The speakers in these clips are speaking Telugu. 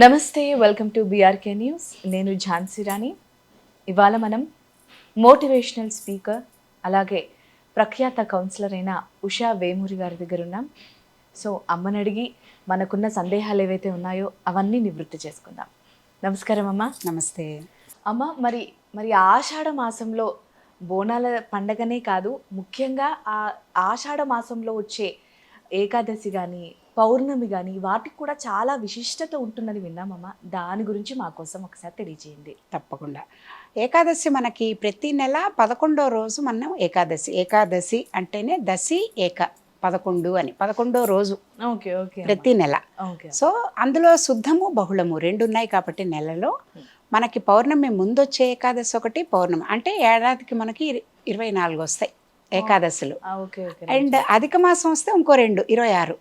నమస్తే వెల్కమ్ టు బీఆర్కే న్యూస్ నేను ఝాన్సీ రాణి. ఇవాళ మనం మోటివేషనల్ స్పీకర్ అలాగే ప్రఖ్యాత కౌన్సిలర్ అయిన ఉషా వేమూరి గారి దగ్గర ఉన్నాం. సో అమ్మని అడిగి మనకున్న సందేహాలు ఏవైతే ఉన్నాయో అవన్నీ నివృత్తి చేసుకుందాం. నమస్కారం అమ్మ. నమస్తే. అమ్మ మరి మరి ఆషాఢ మాసంలో బోనాల పండగనే కాదు ముఖ్యంగా ఆ ఆషాఢ మాసంలో వచ్చే ఏకాదశి కానీ పౌర్ణమి కానీ వాటికి కూడా చాలా విశిష్టత ఉంటుందని విన్నామమ్మ దాని గురించి మా కోసం ఒకసారి తెలియజేయండి. తప్పకుండా. ఏకాదశి మనకి ప్రతి నెల పదకొండో రోజు మనం ఏకాదశి. ఏకాదశి అంటేనే దశి ఏక పదకొండు అని. పదకొండో రోజు ఓకే ఓకే ప్రతి నెల. ఓకే సో అందులో శుద్ధము బహుళము రెండు ఉన్నాయి కాబట్టి నెలలో మనకి పౌర్ణమి ముందు వచ్చే ఏకాదశి ఒకటి పౌర్ణమి అంటే ఏడాదికి మనకి ఇర- ఇరవై నాలుగు వస్తాయి. ఏకాదశులు. అండ్ అధిక మాసం వస్తే ఇంకో రెండు ఇరవై ఆరు.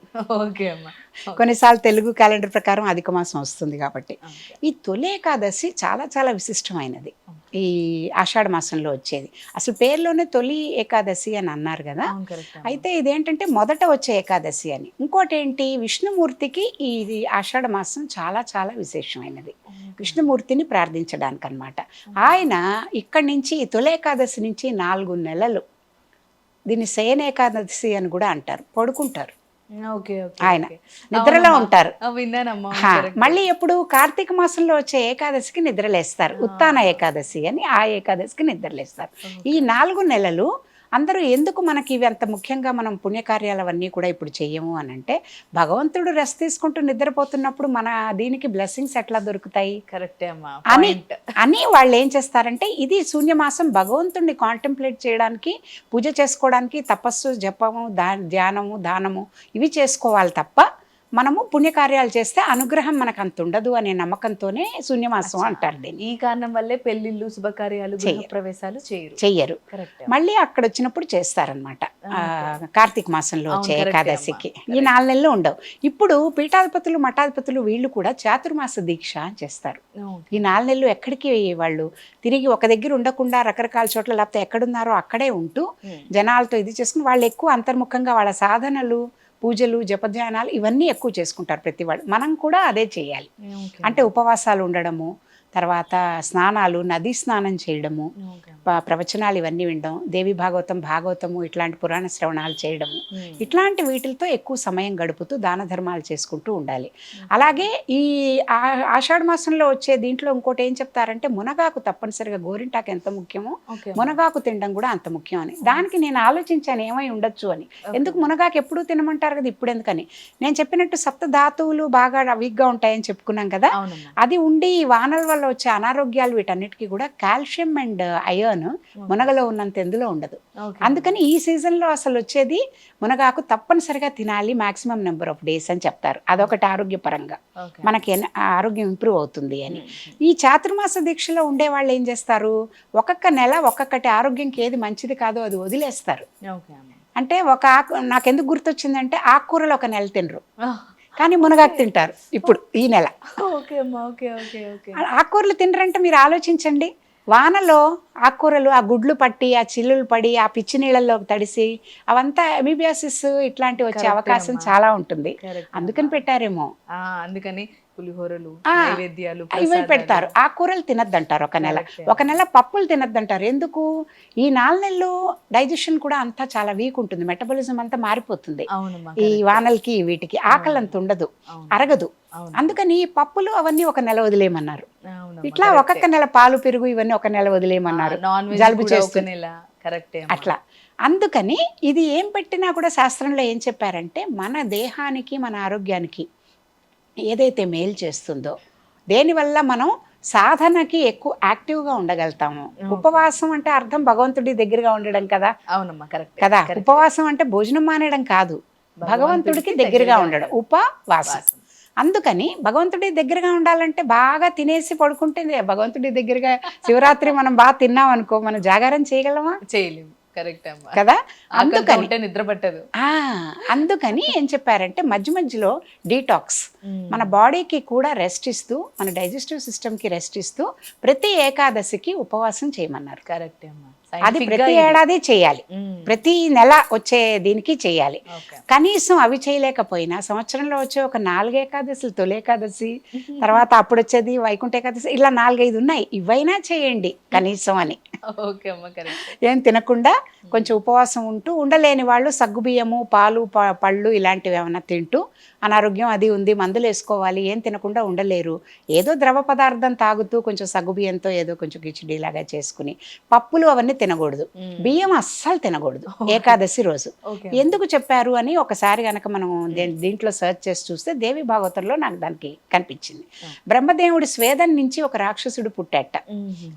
కొన్నిసార్లు తెలుగు క్యాలెండర్ ప్రకారం అధిక మాసం వస్తుంది కాబట్టి. ఈ తొలి ఏకాదశి చాలా చాలా విశిష్టమైనది. ఈ ఆషాఢ మాసంలో వచ్చేది. అసలు పేరులోనే తొలి ఏకాదశి అని అన్నారు కదా. అయితే ఇదేంటంటే మొదట వచ్చే ఏకాదశి అని. ఇంకోటి ఏంటి విష్ణుమూర్తికి ఇది ఆషాఢ మాసం చాలా చాలా విశేషమైనది. విష్ణుమూర్తిని ప్రార్థించడానికి అనమాట ఆయన ఇక్కడి నుంచి ఈ తొలి ఏకాదశి నుంచి నాలుగు నెలలు దీన్ని శయన ఏకాదశి అని కూడా అంటారు. పడుకుంటారు. ఆయన. నిద్రలో. ఉంటారు. మళ్ళీ ఎప్పుడు కార్తీక మాసంలో వచ్చే ఏకాదశికి నిద్రలేస్తారు. ఉత్తాన ఏకాదశి అని ఆ ఏకాదశికి నిద్రలేస్తారు. ఈ నాలుగు నెలలు అందరూ ఎందుకు మనకి ఇవి అంత ముఖ్యంగా మనం పుణ్యకార్యాలు అవన్నీ కూడా ఇప్పుడు చెయ్యము అని అంటే భగవంతుడు రెస్ట్ తీసుకుంటూ నిద్రపోతున్నప్పుడు మన దీనికి బ్లెస్సింగ్స్ ఎట్లా దొరుకుతాయి? కరెక్టే అమ్మా అని అని వాళ్ళు ఏం చేస్తారంటే ఇది శూన్యమాసం భగవంతుడిని కాంటెంప్లేట్ చేయడానికి పూజ చేసుకోవడానికి తపస్సు జపము దా ధ్యానము దానము ఇవి చేసుకోవాలి తప్ప మనము పుణ్యకార్యాలు చేస్తే అనుగ్రహం మనకు అంత ఉండదు అనే నమ్మకంతోనే శూన్యమాసం అంటారు దీన్ని. ఈ కారణం వల్లే పెళ్ళిళ్ళు శుభకార్యాలు. ప్రవేశాలు చేయరు. చెయ్యరు. మళ్ళీ అక్కడ వచ్చినప్పుడు చేస్తారన్నమాట. ఆ, కార్తీక మాసంలో వచ్చే ఏకాదశికి. ఈ నాలుగు నెలలు ఉండవు. ఇప్పుడు పీఠాధిపతులు మఠాధిపతులు వీళ్ళు కూడా చాతుర్మాస దీక్ష అని చేస్తారు. ఈ నాలుగు నెలలు ఎక్కడికి వాళ్ళు? తిరిగి ఒక దగ్గర ఉండకుండా రకరకాల చోట్ల లేకపోతే ఎక్కడున్నారో అక్కడే ఉంటూ జనాలతో ఇది చేసుకుని వాళ్ళు ఎక్కువ అంతర్ముఖంగా వాళ్ళ సాధనలు పూజలు జపధ్యానాలు ఇవన్నీ ఎక్కువ చేసుకుంటారు ప్రతి వాళ్ళు మనం కూడా అదే చేయాలి. అంటే ఉపవాసాలు ఉండడము తర్వాత స్నానాలు నదీ స్నానం చేయడము ప్రవచనాలు ఇవన్నీ వినడం దేవి భాగవతం భాగవతము ఇట్లాంటి పురాణ శ్రవణాలు చేయడము. ఇట్లాంటి వీటితో ఎక్కువ సమయం గడుపుతూ దాన ధర్మాలు చేసుకుంటూ ఉండాలి. అలాగే ఈ ఆషాఢ మాసంలో వచ్చే దీంట్లో ఇంకోటి ఏం చెప్తారంటే మునగాకు తప్పనిసరిగా గోరింటాకు ఎంత ముఖ్యమో మునగాకు తినడం కూడా అంత ముఖ్యం అని. దానికి నేను ఆలోచించాను ఏమై ఉండొచ్చు అని. ఎందుకు మునగాకు ఎప్పుడూ తినమంటారు కదా ఇప్పుడు ఎందుకని? నేను చెప్పినట్టు సప్త ధాతువులు బాగా వీక్గా ఉంటాయని చెప్పుకున్నాం కదా అది ఉండి వానల వల్ల వచ్చే అనారోగ్యాలు వీటన్నిటికీ కూడా కాల్షియం అండ్ అయర్న్ మునగలో ఉన్నంత ఎందులో ఉండదు. అందుకని ఈ సీజన్లో అసలు వచ్చేది మునగాకు తప్పనిసరిగా తినాలి మాక్సిమం నెంబర్ ఆఫ్ డేస్ అని చెప్తారు. అదొకటి ఆరోగ్యపరంగా. మనకి ఆరోగ్యం ఇంప్రూవ్ అవుతుంది అని. ఈ చాతుర్మాస దీక్షలో ఉండే వాళ్ళు ఏం చేస్తారు? ఒక్కొక్క నెల ఒక్కొక్కటి ఆరోగ్యంకి ఏది మంచిది కాదో అది వదిలేస్తారు. అంటే ఒక ఆకు నాకెందుకు గుర్తొచ్చిందంటే ఆకుకూరలు ఒక నెల తినరు. కానీ మునగాకు తింటారు ఇప్పుడు ఈ నెల. ఆకుకూరలు తినరంటే మీరు ఆలోచించండి. వానలో ఆకుకూరలు ఆ గుడ్లు పట్టి ఆ చిల్లులు పడి ఆ పిచ్చి నీళ్ళల్లో తడిసి అవంతా ఎమిబియాసిస్ ఇట్లాంటివి వచ్చే అవకాశం. చాలా ఉంటుంది. అందుకని పెట్టారేమో. ఆ, అందుకని పులిహోరలు ఆ, నైవేద్యాలు ఇవి. పెడతారు ఆకుకూరలు తినద్దంటారు ఒక నెల. ఒక నెల పప్పులు తినద్దంటారు ఎందుకు ఈ నాలుగు నెలలు డైజెషన్ కూడా అంతా చాలా వీక్ ఉంటుంది మెటబాలిజం అంతా మారిపోతుంది ఈ. వానలకి వీటికి ఆకలి అంత ఉండదు. అరగదు. అందుకని ఈ పప్పులు అవన్నీ ఒక నెల వదిలేయమన్నారు ఇట్లా. ఒక్కొక్క నెల పాలు పెరుగు ఇవన్నీ ఒక నెల వదిలేయమన్నారు ఆ, జలుబు చేస్తుంది. అట్లా అందుకని ఇది ఏం పెట్టినా కూడా శాస్త్రంలో ఏం చెప్పారంటే మన దేహానికి మన ఆరోగ్యానికి ఏదైతే మేలు చేస్తుందో దేనివల్ల మనం సాధనకి ఎక్కువ యాక్టివ్గా ఉండగలుగుతాము? ఉపవాసం అంటే అర్థం భగవంతుడి దగ్గరగా ఉండడం కదా? అవునమ్మా కరెక్ట్ కదా? ఉపవాసం అంటే భోజనం మానేయడం కాదు. భగవంతుడికి దగ్గరగా ఉండడం ఉపవాసం. అందుకని భగవంతుడి దగ్గరగా ఉండాలంటే బాగా తినేసి పడుకుంటే భగవంతుడి దగ్గరగా శివరాత్రి మనం బాగా తిన్నాం అనుకో మనం జాగారం చేయగలమా? చేయలేము. కరెక్ట్ అమ్మా. కదా? అందుకని నిద్ర పట్టదు. ఆ, అందుకని ఏం చెప్పారంటే మధ్య మధ్యలో డీటాక్స్ మన బాడీకి కూడా రెస్ట్ ఇస్తూ మన డైజెస్టివ్ సిస్టమ్కి రెస్ట్ ఇస్తూ ప్రతి ఏకాదశికి ఉపవాసం చేయమన్నారు. కరెక్ట్ అమ్మా. అది ప్రతి ఏడాది చేయాలి. ప్రతి నెల వచ్చే దీనికి చేయాలి. కనీసం అవి చేయలేకపోయినా సంవత్సరంలో వచ్చే ఒక నాలుగు ఏకాదశులు తొలి ఏకాదశి తర్వాత అప్పుడు వచ్చేది వైకుంఠ ఏకాదశి ఇలా నాలుగైదు ఉన్నాయి. ఇవైనా చేయండి కనీసం అని. ఏం తినకుండా కొంచెం ఉపవాసం ఉంటూ ఉండలేని వాళ్ళు సగ్గుబియ్యము పాలు పళ్ళు ఇలాంటివి ఏమైనా తింటూ అనారోగ్యం అది ఉంది మందులు వేసుకోవాలి ఏం తినకుండా ఉండలేరు. ఏదో ద్రవ పదార్థం తాగుతూ కొంచెం సగ్గుబియ్యంతో ఏదో కొంచెం కిచిడి లాగా చేసుకుని పప్పులు అవన్నీ తినకూడదు. బియ్యం అస్సలు తినకూడదు. ఏకాదశి రోజు. ఎందుకు చెప్పారు అని ఒకసారి కనుక మనం దీంట్లో సెర్చ్ చేసి చూస్తే దేవి భాగవతంలో నాకు దానికి కనిపించింది. బ్రహ్మదేవుడి స్వేదం నుంచి ఒక రాక్షసుడు పుట్టాట.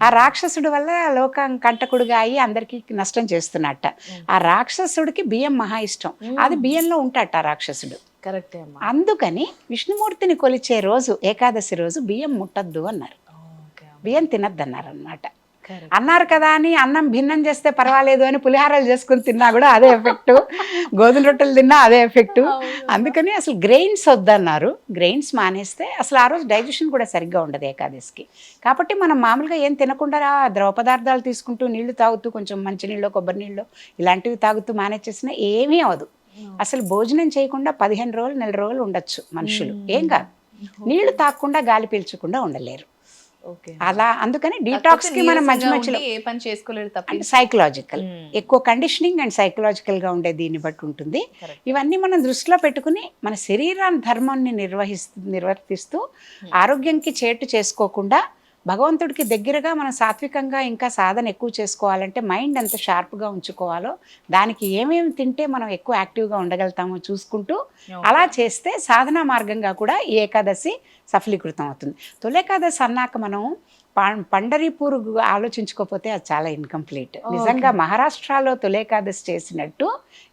ఆ రాక్షసుడు వల్ల లోకం కంటకుడుగా అయ్యి అందరికీ నష్టం చేస్తున్నట్ట. ఆ రాక్షసుడికి బియ్యం మహా ఇష్టం. అది బియ్యంలో ఉంటాట ఆ రాక్షసుడు. కరెక్టే అందుకని విష్ణుమూర్తిని కొలిచే రోజు ఏకాదశి రోజు బియ్యం ముట్టద్దు అన్నారు. బియ్యం తినద్దన్నారు అనమాట అన్నారు కదా అని అన్నం భిన్నం చేస్తే పర్వాలేదు అని పులిహారాలు చేసుకుని తిన్నా కూడా అదే ఎఫెక్ట్ గోధుమ రొట్టెలు తిన్నా అదే ఎఫెక్ట్ అందుకని అసలు గ్రెయిన్స్ వద్దన్నారు. గ్రెయిన్స్ మానేస్తే అసలు ఆ రోజు డైజెషన్ కూడా సరిగ్గా ఉండదు ఏకాదశికి. కాబట్టి మనం మామూలుగా ఏం తినకుండా ద్రవ పదార్థాలు తీసుకుంటూ నీళ్ళు తాగుతూ కొంచెం మంచినీళ్ళు కొబ్బరి నీళ్ళు ఇలాంటివి తాగుతూ మానేసేసినా ఏమీ అవదు అసలు భోజనం చేయకుండా పదిహేను రోజులు నెల రోజులు ఉండొచ్చు మనుషులు. ఏం కాదు. నీళ్ళు తాగకుండా గాలి పీల్చకుండా ఉండలేరు. అలా అందుకని డీటాక్స్కి మనం మధ్య మధ్యలో ఏ పని అంటే సైకలాజికల్ ఎక్కువ కండిషనింగ్ అండ్ సైకలాజికల్గా ఉండే దీన్ని బట్టి ఉంటుంది. ఇవన్నీ మనం దృష్టిలో పెట్టుకుని మన శరీరాన్ని ధర్మాన్ని నిర్వహిస్తూ నిర్వర్తిస్తూ ఆరోగ్యంకి చేటు చేసుకోకుండా భగవంతుడికి దగ్గరగా మనం సాత్వికంగా ఇంకా సాధన ఎక్కువ చేసుకోవాలంటే మైండ్ ఎంత షార్ప్గా ఉంచుకోవాలో దానికి ఏమేమి తింటే మనం ఎక్కువ యాక్టివ్గా ఉండగలుగుతామో చూసుకుంటూ అలా చేస్తే సాధనా మార్గంగా కూడా ఈ ఏకాదశి సఫలీకృతం అవుతుంది. తొలేకాదశి అన్నాక మనం పండరీపూర్ ఆలోచించుకోకపోతే అది చాలా ఇన్కంప్లీట్. నిజంగా మహారాష్ట్రలో తొలేకాదశి చేసినట్టు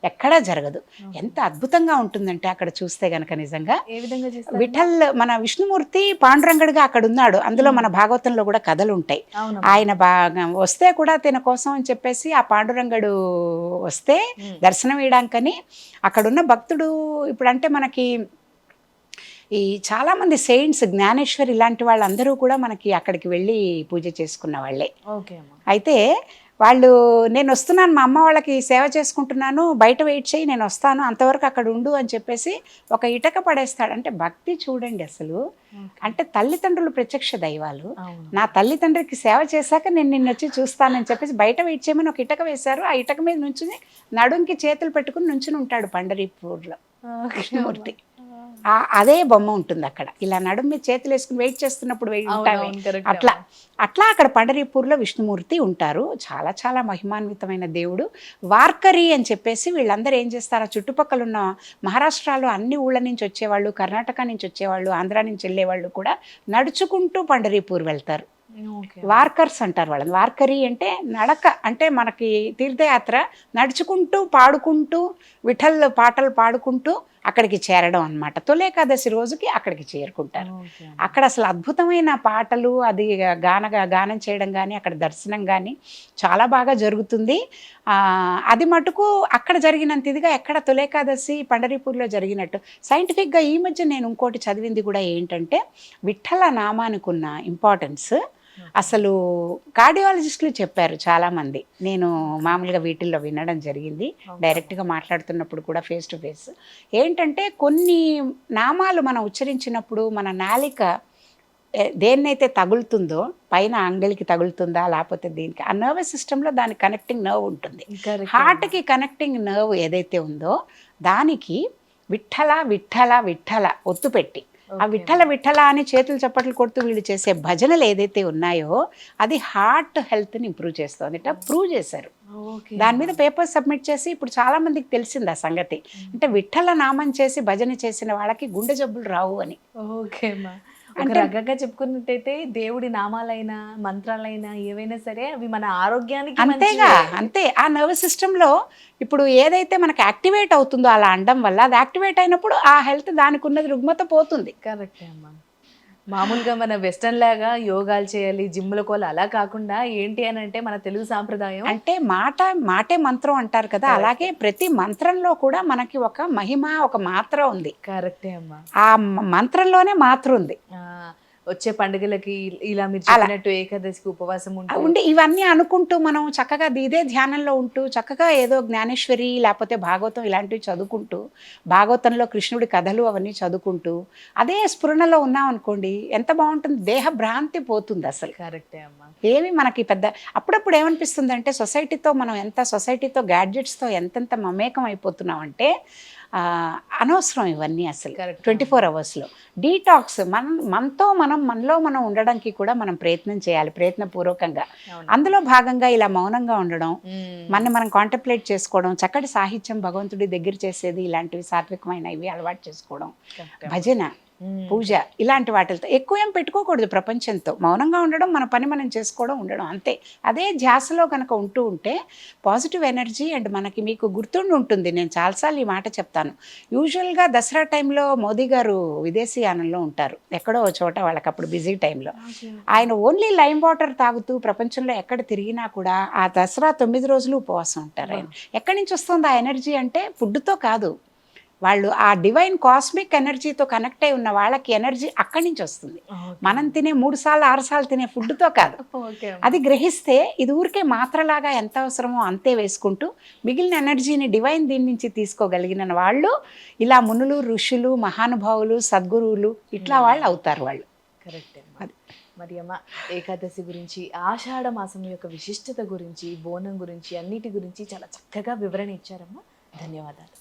ఎక్కడా జరగదు. ఎంత అద్భుతంగా ఉంటుందంటే అక్కడ చూస్తే గనక నిజంగా ఏ విధంగా చేస్తారు? విఠల్ మన విష్ణుమూర్తి పాండురంగడిగా అక్కడ ఉన్నాడు. అందులో మన భాగవతంలో కూడా కథలు ఉంటాయి. ఆయన బాగా వస్తే కూడా తిన కోసం అని చెప్పేసి ఆ పాండురంగడు వస్తే దర్శనం ఇవ్వడానికని అక్కడున్న భక్తుడు ఇప్పుడంటే మనకి ఈ చాలామంది సెయింట్స్ జ్ఞానేశ్వర్ ఇలాంటి వాళ్ళందరూ కూడా మనకి అక్కడికి వెళ్ళి పూజ చేసుకున్న వాళ్ళే. అయితే వాళ్ళు నేను వస్తున్నాను మా అమ్మ వాళ్ళకి సేవ చేసుకుంటున్నాను బయట వెయిట్ చేయి నేను వస్తాను అంతవరకు అక్కడ ఉండు అని చెప్పేసి ఒక ఇటక పడేస్తాడు. అంటే భక్తి చూడండి అసలు. అంటే తల్లిదండ్రులు ప్రత్యక్ష దైవాలు. నా తల్లిదండ్రికి సేవ చేశాక నేను నిన్ను వచ్చి చూస్తానని చెప్పేసి బయట వెయిట్ చేయమని ఒక ఇటక వేశారు. ఆ ఇటక మీద నుంచుని నడుంకి చేతులు పెట్టుకుని నుంచుని ఉంటాడు పండరీపూర్లో కృష్ణమూర్తి. అదే బొమ్మ ఉంటుంది అక్కడ. ఇలా నడుం మీద చేతులు వేసుకుని వెయిట్ చేస్తున్నప్పుడు correct అట్లా అట్లా అక్కడ పండరీపూర్లో విష్ణుమూర్తి ఉంటారు. చాలా చాలా మహిమాన్వితమైన దేవుడు. వార్కరి అని చెప్పేసి వీళ్ళందరూ ఏం చేస్తారు? ఆ చుట్టుపక్కల ఉన్న మహారాష్ట్రలో అన్ని ఊళ్ళ నుంచి వచ్చేవాళ్ళు కర్ణాటక నుంచి వచ్చేవాళ్ళు ఆంధ్ర నుంచి వెళ్ళేవాళ్ళు కూడా నడుచుకుంటూ పండరీపూర్ వెళ్తారు. వార్కర్స్ అంటారు వాళ్ళని. వార్కరీ అంటే నడక అంటే మనకి తీర్థయాత్ర నడుచుకుంటూ పాడుకుంటూ విఠల్ పాటలు పాడుకుంటూ అక్కడికి చేరడం అన్నమాట. తొలేకాదశి రోజుకి అక్కడికి చేరుకుంటారు. అక్కడ అసలు అద్భుతమైన పాటలు అది గాన గానం చేయడం కానీ అక్కడ దర్శనం కానీ చాలా బాగా జరుగుతుంది. అది మటుకు అక్కడ జరిగినంత ఇదిగా ఎక్కడ తొలేకాదశి పండరీపూర్లో జరిగినట్టు. సైంటిఫిక్గా ఈ మధ్య నేను ఇంకోటి చదివింది కూడా ఏంటంటే విఠల నామానికి ఉన్న ఇంపార్టెన్స్ అసలు కార్డియాలజిస్టులు చెప్పారు చాలామంది. నేను మామూలుగా వీటిల్లో వినడం జరిగింది. డైరెక్ట్గా మాట్లాడుతున్నప్పుడు కూడా ఫేస్ టు ఫేస్ ఏంటంటే కొన్ని నామాలు మనం ఉచ్చరించినప్పుడు మన నాలిక దేన్నైతే తగులుతుందో పైన అంగలికి తగులుతుందా లేకపోతే దీనికి ఆ నర్వస్ సిస్టంలో దాని కనెక్టింగ్ నర్వ్ ఉంటుంది. హార్ట్కి కనెక్టింగ్ నర్వ్ ఏదైతే ఉందో దానికి విఠల విఠల విఠల ఒత్తు పెట్టి ఆ విఠల విఠల అని చేతులు చప్పట్లు కొడుతూ వీళ్ళు చేసే భజనలు ఏదైతే ఉన్నాయో అది హార్ట్ హెల్త్ని ఇంప్రూవ్ చేస్తుంది. ఇట్లా ప్రూవ్ చేశారు. దాని మీద పేపర్ సబ్మిట్ చేసి ఇప్పుడు చాలా మందికి తెలిసింది ఆ సంగతి. అంటే విఠల నామం చేసి భజన చేసిన వాళ్ళకి గుండె జబ్బులు రావు అని. ఓకే ఒక రకంగా చెప్పుకున్నట్టయితే దేవుడి నామాలైనా మంత్రాలైనా ఏవైనా సరే అవి మన ఆరోగ్యానికి అంతేగా అంతే. ఆ నర్వస్ సిస్టంలో ఇప్పుడు ఏదైతే మనకి యాక్టివేట్ అవుతుందో అలా అనడం వల్ల అది యాక్టివేట్ అయినప్పుడు ఆ హెల్త్ దానికి ఉన్నది రుగ్మత పోతుంది. కరెక్టే అమ్మా. మామూలుగా మన వెస్టర్న్ లాగా యోగాలు చేయాలి జిమ్ల కోలు అలా కాకుండా ఏంటి అని అంటే మన తెలుగు సాంప్రదాయం. అంటే మాట మాటే మంత్రం అంటారు కదా అలాగే ప్రతి మంత్రంలో కూడా మనకి ఒక మహిమ ఒక మాత్ర ఉంది. కరెక్టే అమ్మా. ఆ మంత్రంలోనే మాత్ర ఉంది. వచ్చే పండుగలకి ఇలా మీరు. చెప్పినట్టు ఏకాదశికి ఉపవాసం ఉంటూ ఇవన్నీ అనుకుంటూ మనం చక్కగా ఇదే ధ్యానంలో ఉంటూ చక్కగా ఏదో జ్ఞానేశ్వరి లేకపోతే భాగవతం ఇలాంటివి చదువుకుంటూ భాగవతంలో కృష్ణుడి కథలు అవన్నీ చదువుకుంటూ అదే స్ఫురణలో ఉన్నాం అనుకోండి ఎంత బాగుంటుంది? దేహ భ్రాంతి పోతుంది అసలు. కరెక్టే అమ్మా. ఏమి మనకి పెద్ద అప్పుడప్పుడు ఏమనిపిస్తుంది అంటే సొసైటీతో మనం ఎంత సొసైటీతో గ్యాడ్జెట్స్తో ఎంతెంత మమేకం అయిపోతున్నాం అంటే అనవసరం ఇవన్నీ అసలు. ట్వంటీ ఫోర్ అవర్స్లో డీటాక్స్ మన మనతో మనం మనలో మనం ఉండడానికి కూడా మనం ప్రయత్నం చేయాలి ప్రయత్నపూర్వకంగా. అందులో భాగంగా ఇలా మౌనంగా ఉండడం. మన మనం కాంటంప్లేట్ చేసుకోవడం చక్కటి సాహిత్యం భగవంతుడి దగ్గర చేసేది ఇలాంటివి సాత్వికమైనవి అలవాటు చేసుకోవడం. భజన. పూజ ఇలాంటి వాటితో ఎక్కువ ఏం పెట్టుకోకూడదు ప్రపంచంతో. మౌనంగా ఉండడం మన పని మనం చేసుకోవడం ఉండడం అంతే. అదే ధ్యాసలో కనుక ఉంటూ ఉంటే పాజిటివ్ ఎనర్జీ అండ్ మనకి మీకు గుర్తుండి ఉంటుంది. నేను చాలాసార్లు ఈ మాట చెప్తాను. యూజువల్గా దసరా టైంలో మోదీ గారు విదేశీయానంలో ఉంటారు. ఎక్కడో చోట వాళ్ళకి అప్పుడు బిజీ టైంలో. ఆయన ఓన్లీ లైమ్ వాటర్ తాగుతూ ప్రపంచంలో ఎక్కడ తిరిగినా కూడా ఆ దసరా తొమ్మిది రోజులు ఉపవాసం ఉంటారు ఆయన. ఎక్కడి నుంచి వస్తుంది ఆ ఎనర్జీ అంటే ఫుడ్తో కాదు. వాళ్ళు ఆ డివైన్ కాస్మిక్ ఎనర్జీతో కనెక్ట్ అయి ఉన్న వాళ్ళకి ఎనర్జీ అక్కడి నుంచి వస్తుంది. మనం తినే మూడు సార్లు ఆరు సార్లు తినే ఫుడ్తో కాదు. అది గ్రహిస్తే ఇది ఊరికే మాత్రలాగా ఎంత అవసరమో అంతే వేసుకుంటూ మిగిలిన ఎనర్జీని డివైన్ దీని నుంచి తీసుకోగలిగిన వాళ్ళు ఇలా మునులు ఋషులు మహానుభావులు సద్గురువులు ఇట్లా వాళ్ళు అవుతారు వాళ్ళు కరెక్ట్. అది. మరి అమ్మ ఏకాదశి గురించి ఆషాఢ మాసం యొక్క విశిష్టత గురించి బోనం గురించి అన్నిటి గురించి చాలా చక్కగా వివరణ ఇచ్చారమ్మా ధన్యవాదాలు